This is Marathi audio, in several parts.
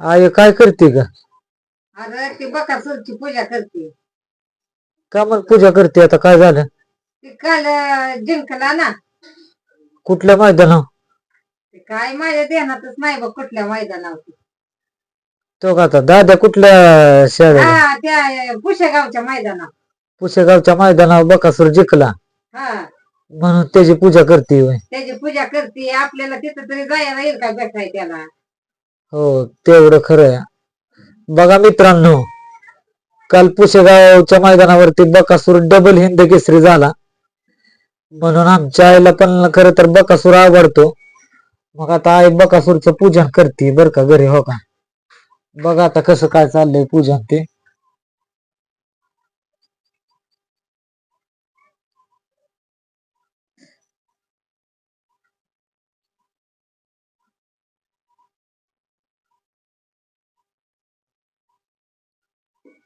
आय काय करते का अरे ती बकासूरची पूजा करते. का मग पूजा करते? आता काय झालं? ती काल अं, जिंकला ना. कुठल्या मैदानावर? ते काय माझ्या ध्यानातच नाही बघ कुठल्या मैदानावर तो. का आता दादा कुठल्या शाळेला हा त्या पुशेगावच्या मैदानावर. पुसेगावच्या मैदानावर बकासूर जिंकला. हा. म्हणून त्याची पूजा करते होय. त्याची पूजा करते. आपल्याला तिथं तरी जायला येईल का भेटाय त्याला हो तेवढं खरं आहे. बघा मित्रांनो काल पुसेगावच्या मैदानावरती बकासूर डबल हिंद केसरी झाला. म्हणून आमच्या आईला पण खरं तर बकासूर आवडतो. मग आता आई बकासूरचं पूजन करते बर का घरी हो का? बघा आता कसं काय चाललंय पूजन ते.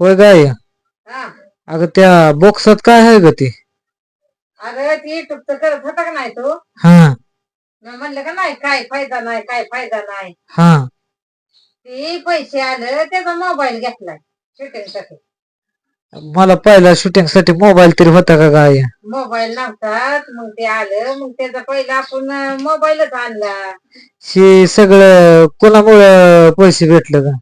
होय गाय. हा. अगं त्या बॉक्सात काय आहे ग ती? अरे ती युट्यूबचं करत होता का नाही तू? हा. मी म्हणलं का नाही काय फायदा नाही काय फायदा नाही. हा. ती पैसे आलं त्याचा मोबाईल घेतलाय शूटिंगसाठी. मला पहिला शूटिंगसाठी मोबाईल तरी होता का गाय? मोबाईल नव्हतात मग ते आलं. मग त्याचा पहिला आपण मोबाईलच आणला. हे सगळं कोणामुळं पैसे भेटलं का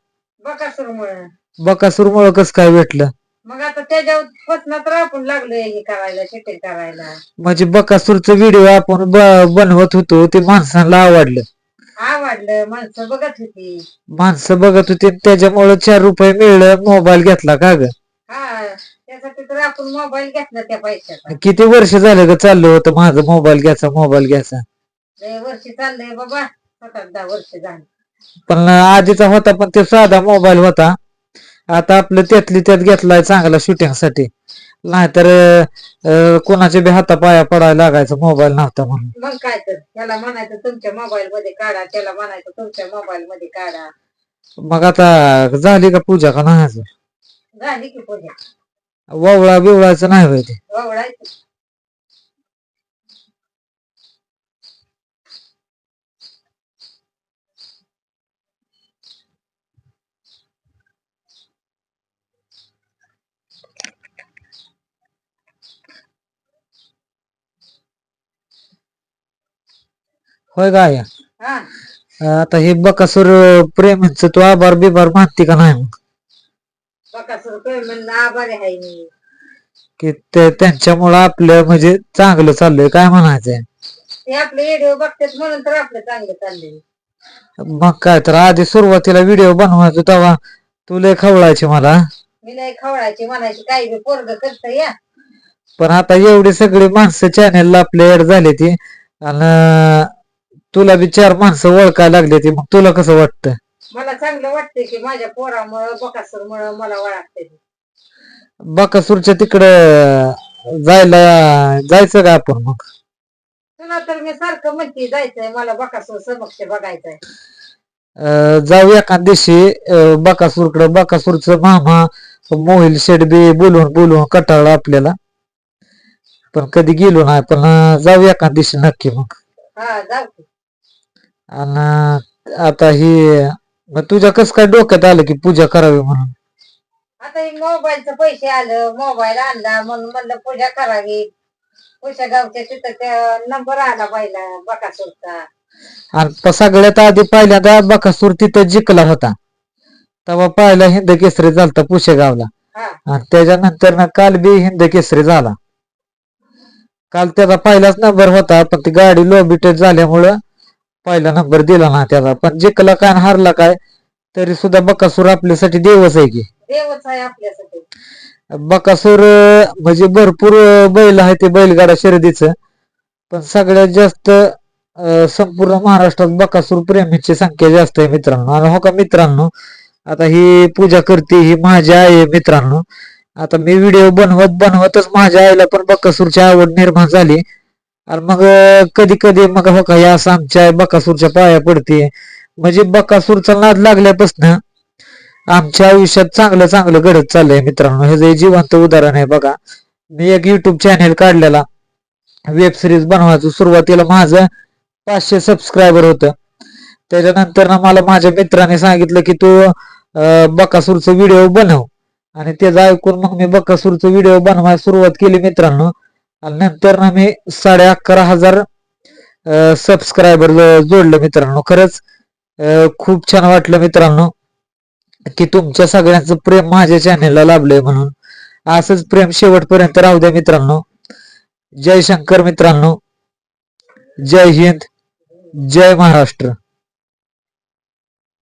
बकासूर मुळे बकासूर मुळे कस काय भेटलं? मग आता त्याच्यावर पसना तर आपण लागलोय हे करायला शूटिंग करायला. म्हणजे बकासूरचं व्हिडिओ आपण ब- बनवत होतो ते माणसांना आवडलं. आवडलं माणसं बघत होती. माणसं बघत होती त्याच्यामुळे चार रुपये मिळलं मोबाईल घेतला का ग? हा. त्यासाठी तर आपण मोबाईल घेतला त्या पैशाचा. किती वर्ष झालं ग चाललं होतं माझं मोबाईल घ्यायचा मोबाईल घ्यायचा? लय वर्ष चाललंय बाबा सात आठ दहा वर्ष झाली. पण आधीचा होता पण ते साधा मोबाईल होता. आता आपलं त्यातली त्यात घेतलाय चांगला शूटिंगसाठी. नाहीतर अं, कोणाच्या बी हातापाया पडायला लागायचा मोबाईल नव्हता म्हणून. मग काय तर त्याला म्हणायचं तुमच्या मोबाईल मध्ये काढा. त्याला म्हणायचं तुमच्या मोबाईल मध्ये काढा. मग आता झाली का पूजा का नाही अजून? झाली की पूजा. ववळा बिवळाचं नाही होय ते. होय हा. आता हे बकासूर प्रेमींच तू आभार बिभार मानते का नाही मग? बकासूर पेमेंट आभारी आहे मी की ते त्यांच्यामुळं आपलं म्हणजे चांगलं चाललंय काय म्हणायचंय? ते आपले व्हिडिओ बघतात म्हणून तर आपलं चांगलं चाललंय. मग काय तर आधी सुरुवातीला व्हिडिओ बनवायचो तेव्हा तू लय खवळायची मला. मी नाही खवळायची म्हणायची काही बी पोरग करत या? पण आता एवढी सगळी माणसं चॅनेलला आपले ऍड झाली ती. आणि तुला बी चार माणसं ओळखायला लागली ती मग तुला कसं वाटतं? मला चांगलं वाटतंय की माझ्या पोरामुळं बकासूरमुळं मला ओळखते बकासूरच्या तिकडं जायला जायचं का आपण मग? तुला तर मी सारखं म्हणते जायचंय मला बकासूर समक्ष बघायचंय. अं, जाऊ एका दिवशी अं, बकासूरकडं. बकासूरचं मामा मोहिल शेडबी बोलून बोलून कटाळलं आपल्याला. पण कधी गेलो नाही पण अं, जाऊ एका दिवशी नक्की मग. हा जाऊ की. आणि आता ही मग तुझ्या कस काय डोक्यात आलं की पूजा करावी म्हणून? आता हे मोबाईलचं पैसे आलं मोबाईल आणला म्हणून म्हणलं पूजा करावी. पुढच्या गावच्या तिथं त्या नंबर आला पाहिला बकासूरचा. आणि प- सगळ्यात आधी पहिल्यांदा बकासूर तिथं जिंकला होता. तेव्हा पहिला हिंद केसरी झालता पुशेगावला हा. आणि त्याच्यानंतर ना काल बी हिंद केसरी झाला. काल त्याचा पहिलाच नंबर होता पण ती गाडी लो बिटेड झाल्यामुळं पहिला नंबर दिला ना त्याचा पण जिंकला काय हारला काय तरी सुद्धा बकासूर आपल्यासाठी देवच आहे की. देवच आहे आपल्यासाठी. बकासूर म्हणजे भरपूर बैल आहे ते बैलगाडा शर्यतीचं. पण सगळ्यात जास्त संपूर्ण महाराष्ट्रात बकासूर प्रेमीची संख्या जास्त आहे मित्रांनो. आणि हो का मित्रांनो आता ही पूजा करते ही माझी आई आहे मित्रांनो. आता मी व्हिडिओ बनवत बनवतच माझ्या आईला पण बकासूरची आवड निर्माण झाली. आणि मग कधी कधी मग हो का या असं आमच्या बकासूरच्या पाया पडते. म्हणजे बकासूरचा नाद लागल्यापासून आमच्या आयुष्यात चांगलं चांगलं घडत चाललंय मित्रांनो. हे जे जिवंत उदाहरण आहे बघा. मी एक युट्यूब चॅनेल काढलेला. वेब सिरीज बनवायचं सुरुवातीला माझं पाचशे सबस्क्रायबर होतं. त्याच्यानंतर ना मला माझ्या मित्राने सांगितलं की तू बकासूरचं व्हिडिओ बनव. आणि त्याचं ऐकून मग मी बकासूरचं व्हिडिओ बनवायला सुरुवात केली मित्रांनो. आणि नंतर ना मी साडे अकरा हजार सबस्क्रायबर जोडलं मित्रांनो. खरंच खूप छान वाटलं मित्रांनो की तुमच्या सगळ्यांचं प्रेम माझ्या चॅनेलला लाभलंय म्हणून. असंच प्रेम शेवटपर्यंत राहू द्या मित्रांनो. जय शंकर मित्रांनो. जय हिंद. जय महाराष्ट्र.